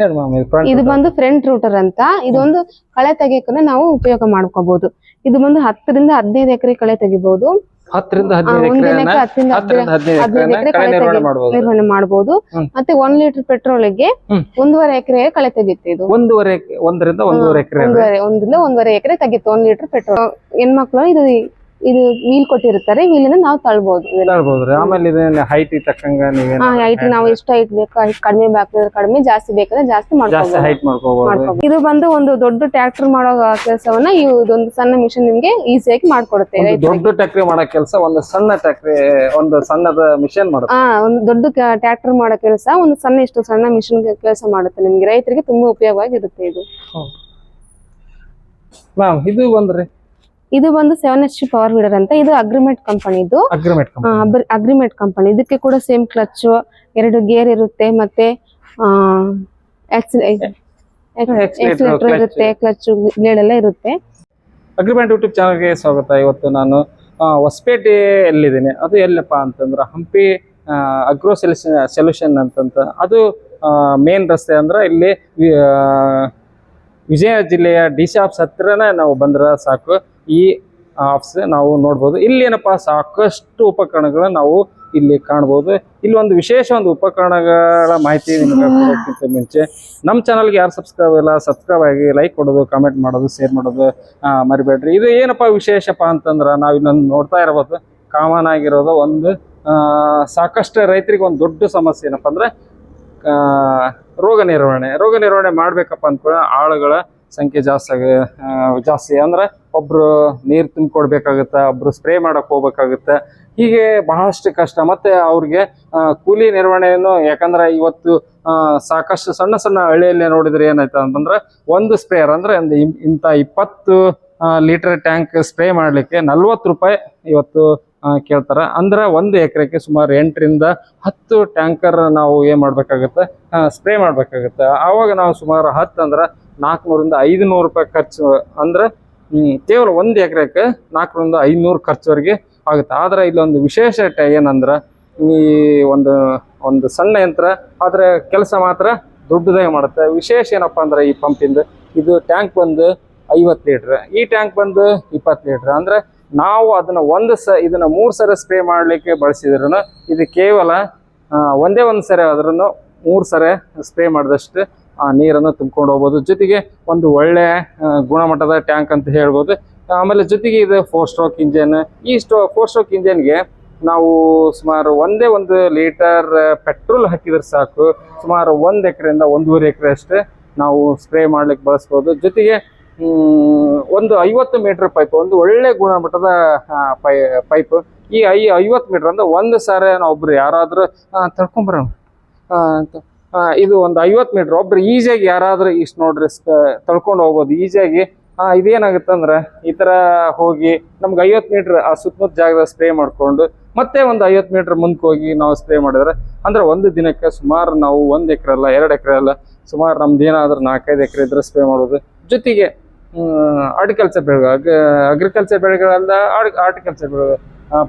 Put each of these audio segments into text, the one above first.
ಹೇಳಿ ಮ್ಯಾಮ್ ಇದು front ಇದು ಬಂದು ಫ್ರಂಟ್ ರೂಟರ್ ಅಂತ. ಇದೊಂದು ಕಳೆ ತೆಗೆಯಕ್ಕೆ ನಾವು ಉಪಯೋಗ ಮಾಡ್ಕೋಬಹುದು ಇದು ಬಂದು ಹತ್ತರಿಂದ ಹದಿನೈದು ಎಕರೆ ಕಳೆ ತೆಗಿಬಹುದು ಹತ್ತರಿಂದ ಆ, ಹದಿನೈದು ಒಂದ್ ಎಕರೆನ ದಿನಕ್ಕೆ ಹತ್ತರಿಂದ ಹತ್ತರಿಂದ ಹದಿನೈದು ಹದಿನೈದು ಎಕರೆನ ಎಕರೆ ಕಳೆ ಕಳೆ ನಿರ್ವಹಣೆ ತೆಗಿ- ಮಾಡಬಹುದು ನಿರ್ವಹಣೆ ಮಾಡಬಹುದು ಹ್ಮ್. ಮತ್ತೆ ಒಂದ್ ಲೀಟರ್ ಪೆಟ್ರೋಲ್ಗೆ ಒಂದೂವರೆ ಎಕರೆ ಕಳೆ ತೆಗಿತ್ತೆ ಇದು. ಒಂದೂವರೆ ಒಂದರಿಂದ ಒಂದೂವರೆ ಎಕರೆ ಒಂದರಿಂದ ಒಂದೂವರೆ ಎಕರೆ ತೆಗಿತ್ತು ಒಂದ್ ಲೀಟರ್ ಪೆಟ್ರೋಲ್. ಹೆಣ್ಮಕ್ಳು ಇದು ಇದು ವೀಲ್ ಕೊಟ್ಟಿರ್ತಾರೆ ವೀಲಿಂದ ನಾವು ತಳ್ಬಹುದು ಹೇಳ್ಬೋದ್ರಿ ಆಮೇಲೆ ಇದನ್ನ ಹೈಟ್ ತಕ್ಕಂಗ ನೀವೇನ ಹೈಟ್ ನಾವು ಎಷ್ಟು ಹೈಟ್ ಬೇಕು ಹೈಟ್ ಕಡಿಮೆ ಬೇಕಾದ್ರೆ ಕಡಿಮೆ ಜಾಸ್ತಿ ಬೇಕಾದ್ರೆ ಜಾಸ್ತಿ ಜಾಸ್ತಿ ಮಾಡ್ಕೋಬಹುದು ಹೈಟ್ ಮಾಡ್ಕೋಬಹುದು ಮಾಡ್ಕೋಬಹುದು. ಇದು ಬಂದು ಒಂದು ದೊಡ್ಡ ಟ್ರ್ಯಾಕ್ಟರ್ ಮಾಡೋ ಕೆಲಸವನ್ನ ಇದೊಂದು ಸಣ್ಣ ಮಿಷನ್ ನಿಮ್ಗೆ ಈಸಿಯಾಗಿ ಮಾಡ್ಕೊಡುತ್ತೆ. ಒಂದು ರೈತರಿಗೆ. ದೊಡ್ಡ ಟ್ಯಾಕ್ರಿ ಮಾಡೋ ಕೆಲಸ ಒಂದು ಸಣ್ಣ ಟ್ಯಾಕ್ರಿ ಒಂದು ಸಣ್ಣದ ಮಿಷನ್ ಮಾಡುತ್ತೆ. ಆ ಒಂದು ದೊಡ್ಡ ಟ್ರ್ಯಾಕ್ಟರ್ ಮಾಡೋ ಕೆಲಸ ಒಂದು ಸಣ್ಣ ಇಷ್ಟು ಸಣ್ಣ ಮಿಷನ್ ಕೆಲಸ ಮಾಡುತ್ತೆ ನಿಮ್ಗೆ. ರೈತರಿಗೆ ತುಂಬಾ ಉಪಯೋಗವಾಗಿರುತ್ತೆ ಇದು. ಮ್ಯಾಮ್ ಇದು ಬಂದ್ರಿ. ಇದು ಬಂದು ಸೆವೆನ್ ಎಚ್ ಪವರ್ ವೀಡರ್ ಅಂತ. ಇದು ಅಗ್ರಿಮೆಂಟ್ ಕಂಪನಿದು ಅಗ್ರಿಮೆಂಟ್ ಅಗ್ರಿಮೆಂಟ್ ಕಂಪನಿ ಇದಕ್ಕೆ ಕೂಡ ಸೇಮ್ ಕ್ಲಚ್ ಎರಡು ಗೇರ್ ಇರುತ್ತೆ ಮತ್ತೆ ಎಕ್ಸಿಲೇಟರ್ ಇರುತ್ತೆ ಕ್ಲಚ್ ಇರುತ್ತೆ. ಅಗ್ರಿಮೆಂಟ್ ಯೂಟ್ಯೂಬ್ ಚಾನಲ್ಗೆ ಸ್ವಾಗತ. ಇವತ್ತು ನಾನು ಹೊಸಪೇಟೆ ಎಲ್ಲಿದ್ದೀನಿ? ಅದು ಎಲ್ಲಪ್ಪ ಅಂತಂದ್ರೆ ಹಂಪಿ ಅಗ್ರೋ ಸೊಲ್ಯೂಷನ್ ಸೊಲ್ಯೂಷನ್ ಅಂತಂತ. ಅದು ಮೇನ್ ರಸ್ತೆ ಅಂದ್ರೆ ಇಲ್ಲಿ ವಿಜಯ ಜಿಲ್ಲೆಯ ಡಿ ಸಿ ಆಫ್ಸ್ ಹತ್ರನೇ ನಾವು ಬಂದ್ರೆ ಸಾಕು. ಈ ಆಪ್ಸ್ ನಾವು ನೋಡ್ಬೋದು. ಇಲ್ಲಿ ಏನಪ್ಪ, ಸಾಕಷ್ಟು ಉಪಕರಣಗಳನ್ನ ನಾವು ಇಲ್ಲಿ ಕಾಣ್ಬೋದು. ಇಲ್ಲಿ ಒಂದು ವಿಶೇಷ ಒಂದು ಉಪಕರಣಗಳ ಮಾಹಿತಿ ನಿಮ್ಗೆ ಮುಂಚೆ ನಮ್ಮ ಚಾನಲ್ಗೆ ಯಾರು ಸಬ್ಸ್ಕ್ರೈಬ್ ಇಲ್ಲ ಸಬ್ಸ್ಕ್ರೈಬ್ ಆಗಿ ಲೈಕ್ ಕೊಡೋದು ಕಾಮೆಂಟ್ ಮಾಡೋದು ಶೇರ್ ಮಾಡೋದು ಮರಿಬೇಡ್ರಿ. ಇದು ಏನಪ್ಪ ವಿಶೇಷಪ್ಪ ಅಂತಂದ್ರೆ, ನಾವು ಇನ್ನೊಂದು ನೋಡ್ತಾ ಇರ್ಬೋದು. ಕಾಮನ್ ಆಗಿರೋದು ಒಂದು ಸಾಕಷ್ಟು ರೈತರಿಗೆ ಒಂದು ದೊಡ್ಡ ಸಮಸ್ಯೆ ಏನಪ್ಪ ಅಂದ್ರೆ ರೋಗ ನಿರ್ವಹಣೆ. ರೋಗ ನಿರ್ವಹಣೆ ಮಾಡ್ಬೇಕಪ್ಪ ಅಂತ ಆಳುಗಳ ಸಂಖ್ಯೆ ಜಾಸ್ತಿ ಆಗ ಜಾಸ್ತಿ ಅಂದ್ರೆ ಒಬ್ಬರು ನೀರು ತುಂಬಿಕೊಡ್ಬೇಕಾಗುತ್ತೆ ಒಬ್ರು ಸ್ಪ್ರೇ ಮಾಡಕ್ ಹೋಗ್ಬೇಕಾಗತ್ತೆ. ಹೀಗೆ ಬಹಳಷ್ಟು ಕಷ್ಟ. ಮತ್ತೆ ಅವ್ರಿಗೆ ಕೂಲಿ ನಿರ್ವಹಣೆಯನ್ನು, ಯಾಕಂದ್ರೆ ಇವತ್ತು ಸಾಕಷ್ಟು ಸಣ್ಣ ಸಣ್ಣ ಹಳ್ಳಿಯಲ್ಲಿ ನೋಡಿದ್ರೆ ಏನಾಯ್ತು ಅಂತಂದ್ರೆ ಒಂದು ಸ್ಪ್ರೇಯರ್ ಅಂದ್ರೆ ಒಂದು ಇಂಥ ಇಪ್ಪತ್ತು ಲೀಟರ್ ಟ್ಯಾಂಕ್ ಸ್ಪ್ರೇ ಮಾಡಲಿಕ್ಕೆ ನಲ್ವತ್ತು ರೂಪಾಯಿ ಇವತ್ತು ಕೇಳ್ತಾರ. ಅಂದ್ರೆ ಒಂದು ಎಕರೆಗೆ ಸುಮಾರು ಎಂಟರಿಂದ ಹತ್ತು ಟ್ಯಾಂಕರ್ ನಾವು ಏನು ಮಾಡಬೇಕಾಗುತ್ತೆ ಸ್ಪ್ರೇ ಮಾಡಬೇಕಾಗುತ್ತೆ. ಆವಾಗ ನಾವು ಸುಮಾರು ಹತ್ತು ಅಂದ್ರೆ ನಾಲ್ಕುನೂರಿಂದ ಐದುನೂರು ರೂಪಾಯಿ ಖರ್ಚು, ಅಂದ್ರೆ ಕೇವಲ ಒಂದು ಎಕರೆಗೆ ನಾಲ್ಕರಿಂದ ಐನೂರು ಖರ್ಚುವರೆಗೆ ಆಗುತ್ತೆ. ಆದರೆ ಇಲ್ಲೊಂದು ವಿಶೇಷ ಟ- ಏನಂದ್ರೆ, ಈ ಒಂದು ಒಂದು ಸಣ್ಣ ಯಂತ್ರ, ಆದರೆ ಕೆಲಸ ಮಾತ್ರ ದೊಡ್ಡದಾಗಿ ಮಾಡುತ್ತೆ. ವಿಶೇಷ ಏನಪ್ಪ ಅಂದ್ರೆ ಈ ಪಂಪಿಂದ, ಇದು ಟ್ಯಾಂಕ್ ಬಂದು ಐವತ್ತು ಲೀಟ್ರ್, ಈ ಟ್ಯಾಂಕ್ ಬಂದು ಇಪ್ಪತ್ತು ಲೀಟ್ರ್. ಅಂದ್ರೆ ನಾವು ಅದನ್ನು ಒಂದು ಸ, ಇದನ್ನು ಮೂರು ಸರಿ ಸ್ಪ್ರೇ ಮಾಡಲಿಕ್ಕೆ ಬಳಸಿದ್ರು ಇದು ಕೇವಲ ಒಂದೇ ಒಂದು ಸರಿ ಆದ್ರೂ ಮೂರು ಸರಿ ಸ್ಪ್ರೇ ಮಾಡಿದಷ್ಟು ನೀರನ್ನು ತುಂಬ್ಕೊಂಡು ಹೋಗ್ಬೋದು. ಜೊತೆಗೆ ಒಂದು ಒಳ್ಳೆ ಗುಣಮಟ್ಟದ ಟ್ಯಾಂಕ್ ಅಂತ ಹೇಳ್ಬೋದು. ಆಮೇಲೆ ಜೊತೆಗೆ ಇದು ಫೋರ್ ಸ್ಟ್ರೋಕ್ ಇಂಜನ್ ಈ ಸ್ಟೋ ಫೋರ್ ಸ್ಟ್ರೋಕ್ ಇಂಜನ್ಗೆ ನಾವು ಸುಮಾರು ಒಂದೇ ಒಂದು ಲೀಟರ್ ಪೆಟ್ರೋಲ್ ಹಾಕಿದ್ರೆ ಸಾಕು. ಸುಮಾರು ಒಂದು ಎಕರೆಯಿಂದ ಒಂದೂವರೆ ಎಕರೆ ಅಷ್ಟೇ ನಾವು ಸ್ಪ್ರೇ ಮಾಡ್ಲಿಕ್ಕೆ ಬಳಸ್ಬೋದು. ಜೊತೆಗೆ ಒಂದು ಐವತ್ತು ಮೀಟರ್ ಪೈಪ್ ಒಂದು ಒಳ್ಳೆ ಗುಣಮಟ್ಟದ ಪೈಪ್ ಈ ಐ ಐವತ್ತು ಮೀಟರ್ ಅಂದ್ರೆ ಒಂದು ಸಾರಿ ಒಬ್ರು ಯಾರಾದ್ರೂ ಆ, ತಡ್ಕೊಂಬರೋಣ ಆ, ಅಂತ. ಆ, ಇದು ಒಂದು ಐವತ್ತು ಮೀಟರ್. ಒಬ್ರು ಈಸಿಯಾಗಿ ಯಾರಾದರೂ ಇಷ್ಟು ನೋಡ್ರಿ ತಳ್ಕೊಂಡು ಹೋಗ್ಬೋದು. ಈಸಿಯಾಗಿ ಇದೇನಾಗುತ್ತೆ ಅಂದ್ರೆ ಈ ತರ ಹೋಗಿ ನಮ್ಗೆ ಐವತ್ತು ಮೀಟರ್ ಆ ಸುತ್ತಮುತ್ತ ಜಾಗದ ಸ್ಪ್ರೇ ಮಾಡ್ಕೊಂಡು, ಮತ್ತೆ ಒಂದು ಐವತ್ತು ಮೀಟರ್ ಮುಂದಕ್ಕೆ ಹೋಗಿ ನಾವು ಸ್ಪ್ರೇ ಮಾಡಿದ್ರೆ, ಅಂದ್ರೆ ಒಂದು ದಿನಕ್ಕೆ ಸುಮಾರು ನಾವು ಒಂದು ಎಕರೆ ಅಲ್ಲ, ಎರಡು ಎಕರೆ ಅಲ್ಲ, ಸುಮಾರು ನಮ್ದು ಏನಾದರೂ ನಾಲ್ಕೈದು ಎಕರೆ ಇದ್ರೆ ಸ್ಪ್ರೇ ಮಾಡೋದು. ಜೊತೆಗೆ ಆರ್ಟಿಕಲ್ಚರ್ ಬೆಳೆಗಳು ಅಗ್ರಿಕಲ್ಚರ್ ಬೆಳೆಗಳಲ್ಲ ಆರ್ಟಿಕಲ್ಚರ್ ಬೆಳೆಗಳು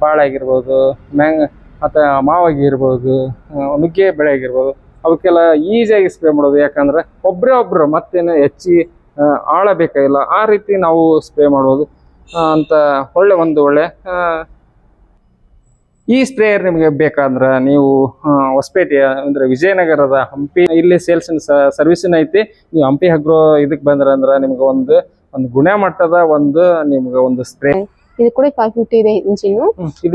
ಬಾಳೆ ಆಗಿರ್ಬೋದು, ಮ್ಯಾಂಗ್, ಮತ್ತು ಮಾವಾಗಿರ್ಬೋದು ನುಗ್ಗೆ ಬೆಳೆ ಆಗಿರ್ಬೋದು ಅವಕ್ಕೆಲ್ಲ ಈಸಿಯಾಗಿ ಸ್ಪ್ರೇ ಮಾಡೋದು. ಯಾಕಂದ್ರೆ ಒಬ್ಬರೇ ಒಬ್ಬರು ಮತ್ತೇನು ಹೆಚ್ಚಿ ಆಳ ಬೇಕಾಗಿಲ್ಲ ಆ ರೀತಿ ನಾವು ಸ್ಪ್ರೇ ಮಾಡೋದು ಅಂತ ಒಳ್ಳೆ ಒಂದು ಒಳ್ಳೆ ಈ ಸ್ಪ್ರೇಯರ್ ನಿಮಗೆ ಬೇಕಂದ್ರೆ ನೀವು ಹೊಸಪೇಟೆ ಹೊಸಪೇಟೆಯ ಅಂದ್ರೆ ವಿಜಯನಗರದ ಹಂಪಿ, ಇಲ್ಲಿ ಸೇಲ್ಸ್ ಸರ್ವಿಸಿನ ಐತಿ. ನೀವು ಹಂಪಿ ಹಗ್ರೋ ಇದಕ್ಕೆ ಬಂದ್ರೆ ಅಂದ್ರೆ ನಿಮ್ಗೆ ಒಂದು ಒಂದು ಗುಣಮಟ್ಟದ ಒಂದು, ನಿಮ್ಗೆ ಒಂದು ಸ್ಪ್ರೇ ಇದು ಕೂಡ ಫೈವ್ ಫಿಫ್ಟಿ ಇದೆ ಇಂಜಿನ್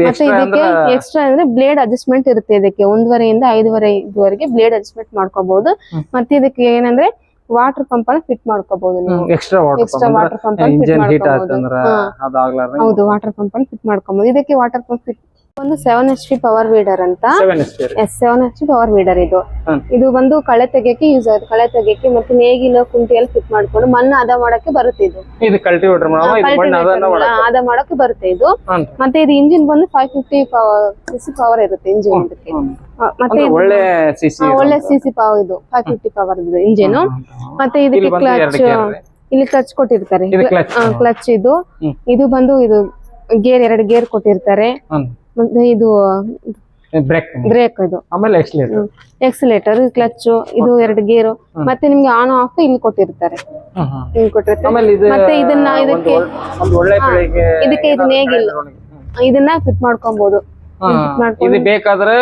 ಮತ್ತೆ ಇದಕ್ಕೆ ಎಕ್ಸ್ಟ್ರಾ ಅಂದ್ರೆ ಬ್ಲೇಡ್ ಅಡ್ಜಸ್ಟ್ಮೆಂಟ್ ಇರುತ್ತೆ ಇದಕ್ಕೆ. ಒಂದೂವರೆಯಿಂದ ಐದುವರೆ ಇದುವರೆಗೆ ಬ್ಲೇಡ್ ಅಡ್ಜಸ್ಟ್ಮೆಂಟ್ ಮಾಡ್ಕೋಬಹುದು. ಮತ್ತೆ ಇದಕ್ಕೆ ಏನಂದ್ರೆ ವಾಟರ್ ಪಂಪ್ ಅನ್ನ ಫಿಟ್ ಮಾಡ್ಕೋಬಹುದು ನೀವು. ಎಕ್ಸ್ಟ್ರಾ ವಾಟರ್ ಪಂಪ್ ಹೌದು ವಾಟರ್ ಪಂಪ್ ಅನ್ನ ಫಿಟ್ ಮಾಡ್ಕೊಬಹುದು ಇದಕ್ಕೆ ವಾಟರ್ ಪಂಪ್ ಫಿಟ್ ಒಂದು seven H P power weeder ಅಂತ. Seven S seven H P power weeder ಇದು. ಇದು ಬಂದು ಕಳೆ ತೆಗಿಯಕ್ಕೆ ಯೂಸ್ ಆಗುತ್ತೆ ಕಳೆ ತೆಗಿಯಕ್ಕೆ ಮತ್ತೆ ನೇಗಿಲು ಕುಂಟಿ ಎಲ್ಲ ಫಿಟ್ ಮಾಡ್ಕೊಂಡು ಮಣ್ಣು ಅದ ಮಾಡಕ್ಕೆ ಬರುತ್ತೆ ಇದು. Cultivator ಮಾಡಕ್ಕೆ? ಬರುತ್ತೆ ಇದು. ಮತ್ತೆ ಇದು ಇಂಜಿನ್ ಬಂದು ಫೈವ್ ಫಿಫ್ಟಿ ಪವರ್ ಇರುತ್ತೆ ಇಂಜಿನ್ ಇದಕ್ಕೆ. ಮತ್ತೆ ಒಳ್ಳೆ ಸಿಸಿ ಒಳ್ಳೆ ಸಿ ಸಿ ಪವರ್ ಇದು. ಫೈವ್ ಫಿಫ್ಟಿ ಪವರ್ ಇದು ಇಂಜಿನ್ ಮತ್ತೆ ಇದಕ್ಕೆ ಕ್ಲಚ್ ಇಲ್ಲಿ ಕ್ಲಚ್ ಕೊಟ್ಟಿರ್ತಾರೆ. ಕ್ಲಚ್ ಇದು. ಇದು ಬಂದು ಇದು ಗೇರ್ ಎರಡು ಗೇರ್ ಕೊಟ್ಟಿರ್ತಾರೆ. ಇದು ಬ್ರೇಕ್ ಬ್ರೇಕ್ ಇದು. ಆಮೇಲೆ ಎಕ್ಸ್ಲೇಟರ್ ಎಕ್ಸಿಲೇಟರ್ ಕ್ಲಚ್ ಇದು ಎರಡು ಗೇರು ಮತ್ತೆ ನಿಮ್ಗೆ ಆನ್ ಆಫ್ ಇಲ್ಲಿ ಕೊಟ್ಟಿರ್ತಾರೆ. ಇಲ್ಲಿ ಕೊಟ್ಟಿರ್ತಾರೆ. ಮತ್ತೆ ಇದನ್ನ ಇದಕ್ಕೆ ಇದಕ್ಕೆ ಇದನ್ನ ಹೇಗಿಲ್ಲ. ಇದನ್ನ ಫಿಟ್ ಮಾಡ್ಕೊಬಹುದು ಇದು ಬೇಕಾದ್ರೆ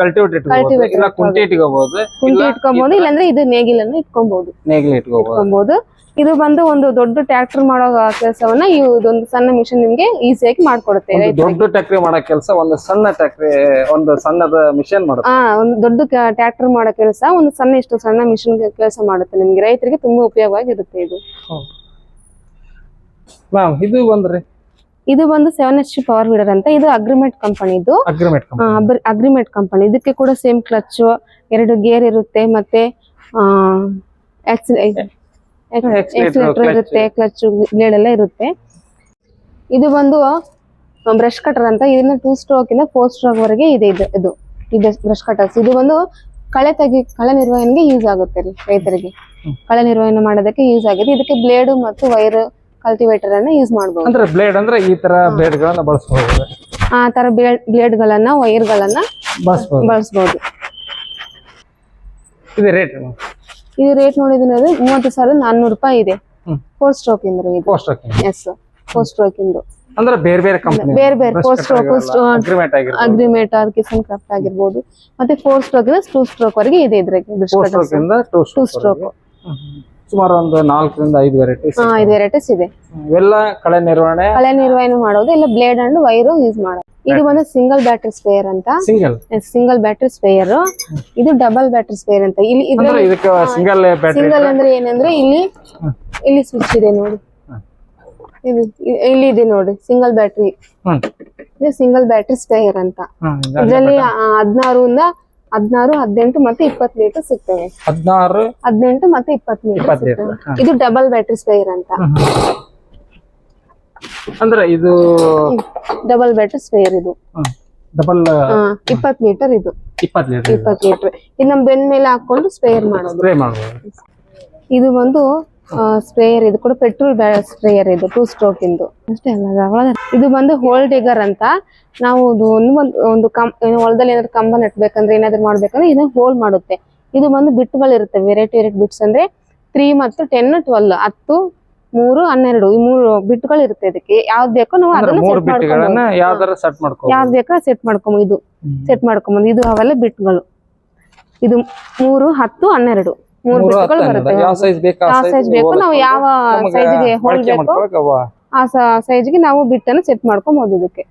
ಕಲ್ಟಿವೇಟ್ ಇಟ್ಕೋಬಹುದು ಇಲ್ಲ ಕುಂಟಿ ಇಟ್ಕೋಬಹುದು ಕುಂಟಿ ಇಟ್ಕೋಬಹುದು ಇಲ್ಲಾಂದ್ರೆ ಇದು ನೇಗಿಲನ್ನು ಇಟ್ಕೊಬಹುದು ನೇಗಿಲು ಇಟ್ಕೋಬಹುದು ಇದು ಬಂದು ಒಂದು ದೊಡ್ಡ ಟ್ರ್ಯಾಕ್ಟರ್ ಮಾಡೋ ಕೆಲಸವನ್ನ ಇದೊಂದು ಸಣ್ಣ ಮಿಷನ್ ನಿಮ್ಗೆ ಈಸಿಯಾಗಿ ಮಾಡ್ಕೊಡುತ್ತೆ ದೊಡ್ಡ ಟ್ರ್ಯಾಕ್ಟರ್ ಮಾಡೋ ಕೆಲಸ ಒಂದು ಸಣ್ಣ ಟ್ರ್ಯಾಕ್ಟ್ರಿ ಒಂದು ಸಣ್ಣದ ಮಿಷನ್ ಮಾಡುತ್ತೆ. ಒಂದು ದೊಡ್ಡ ಟ್ರ್ಯಾಕ್ಟರ್ ಮಾಡೋ ಕೆಲಸ ಒಂದು ಸಣ್ಣ ಇಷ್ಟು ಸಣ್ಣ ಮಿಷನ್ ಕೆಲಸ ಮಾಡುತ್ತೆ ನಿಮ್ಗೆ. ರೈತರಿಗೆ ತುಂಬಾ ಉಪಯೋಗವಾಗಿರುತ್ತೆ ಇದು. ಮ್ಯಾಮ್ ಇದು ಬಂದ್ರಿ. ಇದು ಬಂದು ಸೆವೆನ್ ಎಚ್ ಪವರ್ ವೀಡರ್ ಅಂತ. ಇದು ಅಗ್ರಿಮೆಂಟ್ ಕಂಪನಿದು ಅಗ್ರಿಮೆಂಟ್ ಅಗ್ರಿಮೆಂಟ್ ಕಂಪನಿ ಇದಕ್ಕೆ ಕೂಡ ಸೇಮ್ ಕ್ಲಚ್ ಎರಡು ಗೇರ್ ಇರುತ್ತೆ ಮತ್ತೆ ಎಕ್ಸಿಲೇಟರ್ ಇರುತ್ತೆ ಕ್ಲಚ್ ಬ್ಲೇಡ್ ಎಲ್ಲ ಇರುತ್ತೆ. ಇದು ಬಂದು ಬ್ರಷ್ ಕಟರ್ ಅಂತ. ಇದನ್ನ ಟೂ ಸ್ಟ್ರೋಕ್ ಇಂದ ಫೋರ್ ಸ್ಟ್ರೋಕ್ ವರೆಗೆ ಇದೆ ಇದು ಇದು. ಈ ಬ್ರಷ್ ಕಟರ್ಸ್ ಇದು ಬಂದು ಕಳೆ ತೆಗಿ ಕಳೆ ನಿರ್ವಹಣೆಗೆ ಯೂಸ್ ಆಗುತ್ತೆ ರೀ ರೈತರಿಗೆ. ಕಳೆ ನಿರ್ವಹಣೆ ಮಾಡೋದಕ್ಕೆ ಯೂಸ್ ಆಗಿದೆ. ಇದಕ್ಕೆ ಬ್ಲೇಡ್ ಮತ್ತು ವೈರ್ ಕಲ್ಟಿವೇಟರ್ ಅನ್ನ ಯೂಸ್ ಮಾಡಬಹುದು ಅಂದ್ರೆ ಬ್ಲೇಡ್ ಅಂದ್ರೆ ಈ ತರ ಬ್ಲೇಡ್ ಗಳನ್ನ ಬಳಸಬಹುದು ಆ ತರ ಬ್ಲೇಡ್ ಗಳನ್ನ ವೈರ್ ಗಳನ್ನ ಬಳಸಬಹುದು ಇದು ರೇಟ್ ಇದು ರೇಟ್ ನೋಡಿದ್ರೆ ಮೂವತ್ತು ಸಾವಿರದ ನಾನ್ನೂರು ರೂಪಾಯಿ ಇದೆ. ಫೋರ್ ಸ್ಟ್ರೋಕ್ ಇಂದ್ರೆ ಇದು. ಪೋಸ್ಟ್ ಎಸ್ ಫೋರ್ ಸ್ಟ್ರೋಕ್ ಇಂದು. ಅಂದ್ರೆ ಬೇರೆ ಬೇರೆ ಕಂಪನಿ ಬೇರೆ ಬೇರೆ four stroke agreement agreement agreement Kisan Kraft ಆಗಿರ್ಬೋದು. ಮತ್ತೆ ಫೋರ್ ಸ್ಟ್ರೋಕ್ ಇಂದ ಟೂ ಸ್ಟ್ರೋಕ್ ವರೆಗೆ ಇದೆ ಇದ್ರಾಗ ಫೋರ್ ಸ್ಟ್ರೋಕ್ ಇಂದ ಟೂ ಟೂ ಸ್ಟ್ರೋಕ್ ಸ್ಟ್ರೋಕ್ ಸುಮಾರು ಒಂದು ನಾಲ್ಕರಿಂದ ಐದು ವೆರೈಟೀಸ್ ಹಾ ಇದು ವೆರೈಟೀಸ್ ಇದೆ. ಇವೆಲ್ಲ ಕಳೆ ನಿರ್ವಹಣೆ ಕಳೆ ನಿರ್ವಹಣೆ ಮಾಡೋದು ಇಲ್ಲ ಬ್ಲೇಡ್ ಅಂಡ್ ವೈರ್ ಯೂಸ್ ಮಾಡೋದು. ಇದು ಬಂದು ಸಿಂಗಲ್ ಬ್ಯಾಟ್ರಿ ಸ್ಪೇರ್ ಅಂತ. ಸಿಂಗಲ್ ಸಿಂಗಲ್ ಬ್ಯಾಟ್ರಿ ಸ್ಪೇಯರ್ ಇದು ಡಬಲ್ ಬ್ಯಾಟ್ರಿ ಸ್ಪೇರ್ ಅಂತ. ಇಲ್ಲಿ ಇದಕ್ಕೆ ಸಿಂಗಲ್ ಬ್ಯಾಟ್ರಿ ಸಿಂಗಲ್ ಅಂದ್ರೆ ಏನಂದ್ರೆ ಇಲ್ಲಿ ಇಲ್ಲಿ ಸ್ವಿಚ್ ಇದೆ ನೋಡಿ. ಇದು ಇಲ್ಲಿ ಇದೆ ನೋಡಿ ಸಿಂಗಲ್ ಬ್ಯಾಟ್ರಿ ಇದು ಸಿಂಗಲ್ ಬ್ಯಾಟ್ರಿ ಸ್ಪೇಯರ್ ಅಂತ. ಇದರಲ್ಲಿ ಹದಿನಾರು ಹದಿನಾರರಿಂದ ಹದಿನಾರು ಹದಿನೆಂಟು ಮತ್ತೆ ಇಪ್ಪತ್ತು ಲೀಟರ್ ಸಿಗ್ತವೆ. ಹದಿನಾರು ಹದಿನೆಂಟು ಮತ್ತೆ ಇಪ್ಪತ್ತು ಲೀಟರ್ ಸಿಗ್ತವೆ. ಇದು ಡಬಲ್ ಬ್ಯಾಟ್ರಿ ಸ್ಪೇರ್ ಅಂತ. ಅಂದ್ರೆ ಇದು ಡಬಲ್ ಬ್ಯಾಟ್ರಿ ಸ್ಪೇರ್ ಇದು. ಡಬಲ್ ಇಪ್ಪತ್ ಲೀಟರ್ ಇದು ಇಪ್ಪತ್ ಲೀಟರ್ ಇಪ್ಪತ್ ಲೀಟರ್ ಇದು. ನಮ್ ಬೆನ್ ಮೇಲೆ ಹಾಕೊಂಡು ಸ್ಪೇರ್ ಮಾಡೋದು. ಇದು ಬಂದು ಸ್ಪ್ರೇಯರ್ ಇದು ಕೂಡ ಪೆಟ್ರೋಲ್ ಸ್ಪ್ರೇಯರ್ ಇದು ಟೂ ಸ್ಟ್ರೋಕ್ ಇಂದು. ಅಷ್ಟೇ ಅಲ್ಲ ಇದು ಬಂದು ಹೋಲ್ ಡಿಗರ್ ಅಂತ. ನಾವು ಒಂದು ಒಂದು ಒಂದು ಕಂ ಏನು ಹೊಲದಲ್ಲಿ ಏನಾದ್ರು ಕಂಬ ನೆಟ್ಬೇಕಂದ್ರೆ ಏನಾದ್ರು ಮಾಡ್ಬೇಕಂದ್ರೆ ಇದನ್ನ ಹೋಲ್ ಮಾಡುತ್ತೆ. ಇದು ಬಂದು ಬಿಟ್ಗಳು ಇರುತ್ತೆ ವೆರೈಟಿ ವೆರೈಟಿ ಬಿಟ್ಸ್ ಅಂದ್ರೆ ತ್ರೀ ಮತ್ತು ಟೆನ್ ಟ್ವೆಲ್ ಹತ್ತು ಮೂರು ಹನ್ನೆರಡು ಈ ಮೂರು ಬಿಟ್ಗಳು ಇರುತ್ತೆ ಇದಕ್ಕೆ. ಯಾವ್ದು ಬೇಕೋ ನಾವು ಅದನ್ನ ಯಾವ್ದು ಬೇಕೋ ಸೆಟ್ ಮಾಡ್ಕೊಂಬ ಇದು ಸೆಟ್ ಮಾಡ್ಕೊಂಬಂದು ಇದು ಅವೆಲ್ಲ ಬಿಟ್ಗಳು ಇದು ಮೂರು ಹತ್ತು ಹನ್ನೆರಡು. ಮೂರು ಬರುತ್ತೆ. ಯಾವ ಸೈಜ್ ಬೇಕು ನಾವು ಯಾವ ಸೈಜ್ಗೆ ಆ ಸೈಜ್ಗೆ ನಾವು ಬಿಟ್ಟನ್ನು ಸೆಟ್ ಮಾಡ್ಕೊಬಹುದು ಇದಕ್ಕೆ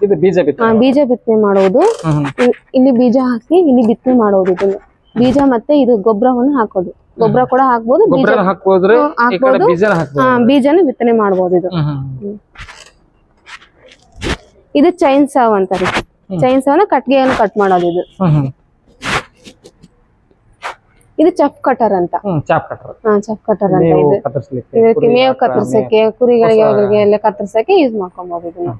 ಇದು ಬೀಜ ಬಿತ್ತ ಬೀಜ ಬಿತ್ತನೆ ಮಾಡೋದು. ಇಲ್ಲಿ ಬೀಜ ಹಾಕಿ ಇಲ್ಲಿ ಬಿತ್ತನೆ ಮಾಡೋದು ಇದನ್ನು. ಬೀಜ ಮತ್ತೆ ಇದು ಗೊಬ್ಬರವನ್ನು ಹಾಕೋದು. ಗೊಬ್ಬರ ಕೂಡ ಹಾಕ್ಬೋದು ಬೀಜ ಹಾಕ್ಬೋದು. ಬೀಜನ ಆ, ಬಿತ್ತನೆ ಮಾಡಬಹುದು ಇದು. ಇದು ಚೈನ್ ಸಾವ್ ಅಂತಾರೆ ಚೈನ್ ಸಾವ್ನ ಕಟ್ಗೆಯನ್ನು ಕಟ್ ಮಾಡೋದು ಇದು. ಇದು ಚಫ್ ಕಟರ್ ಅಂತ. ಚಾಪ್ ಕಟ್ರ ಹಾ ಚಫ್ ಕಟರ್ ಅಂತ ಇದು. ಕತ್ತರಿಸ್ಲಿಕ್ಕೆ ಇದಕ್ಕೆ ಕುರಿ, ಮೇವು ಆಕಳ, ಕತ್ತರಿಸಕ್ಕೆ ಕುರಿಗಳಿಗೆ ಅವರಿಗೆ ಎಲ್ಲ ಕತ್ತರಿಸಕ್ಕೆ ಯೂಸ್ ಮಾಡ್ಕೊಬಹುದು ಇದನ್ನ.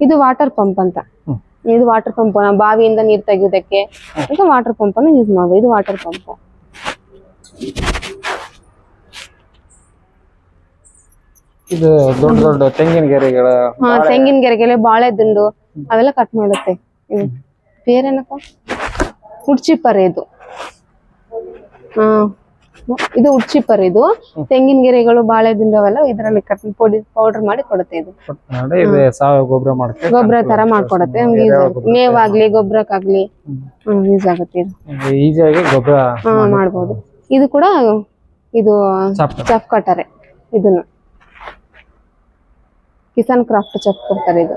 ಇದು ವಾಟರ್ ಪಂಪ್ ಅಂತ. ಹ್ಮ್. ಇದು ವಾಟರ್ ಪಂಪ್ ಬಾವಿಯಿಂದ ನೀರ್ ತೆಗೆಯೋದಕ್ಕೆ ಅಂತ ವಾಟರ್ ಪಂಪ್ ಅನ್ನು ಯೂಸ್ ಮಾಡಬಹುದು ಇದು ವಾಟರ್ ಪಂಪ್ ಇದು ದೊಡ್ಡ ದೊಡ್ಡ ತೆಂಗಿನ ಗೆರೆಗಳ ಹಾ ತೆಂಗಿನ ಗೆರೆಗೆಲೆ ಬಾಳೆ ದಿಂಡು ಅವೆಲ್ಲ ಕಟ್ ಮಾಡುತ್ತೆ. ಇದು ಬೇರೇನಪ್ಪ? ಉಡ್ಚಿಪ್ಪರ್ ಇದು ಇದು ಉಡ್ಚಿಪ್ಪರ್ ಇದು. ತೆಂಗಿನ ಗೆರೆಗಳು ಬಾಳೆ ದಿಂಡು ಅವೆಲ್ಲ ಇದರಲ್ಲಿ ಕಟ್ ಪೊಡಿ ಪೌಡರ್ ಮಾಡಿ ಕೊಡುತ್ತೆ ಇದು. ಗೊಬ್ಬರ ಗೊಬ್ಬರ ತರ ಮಾಡ್ಕೊಡತ್ತೆ. ಮೇವಾಗ್ಲಿ ಗೊಬ್ಬರಕ್ಕಾಗ್ಲಿ ಯೂಸ್ ಆಗುತ್ತೆ ಇದು. ಮಾಡ್ಬೋದು. ಇದು ಕೂಡ ಇದು ಚಾಪ್. ಚಫ್ ಕಟ್ಟಾರೆ. ಇದನ್ನು. ಕಿಸಾನ್ ಕ್ರಾಫ್ಟ್ ಚಫ್ ಕೊಡ್ತಾರೆ ಇದು.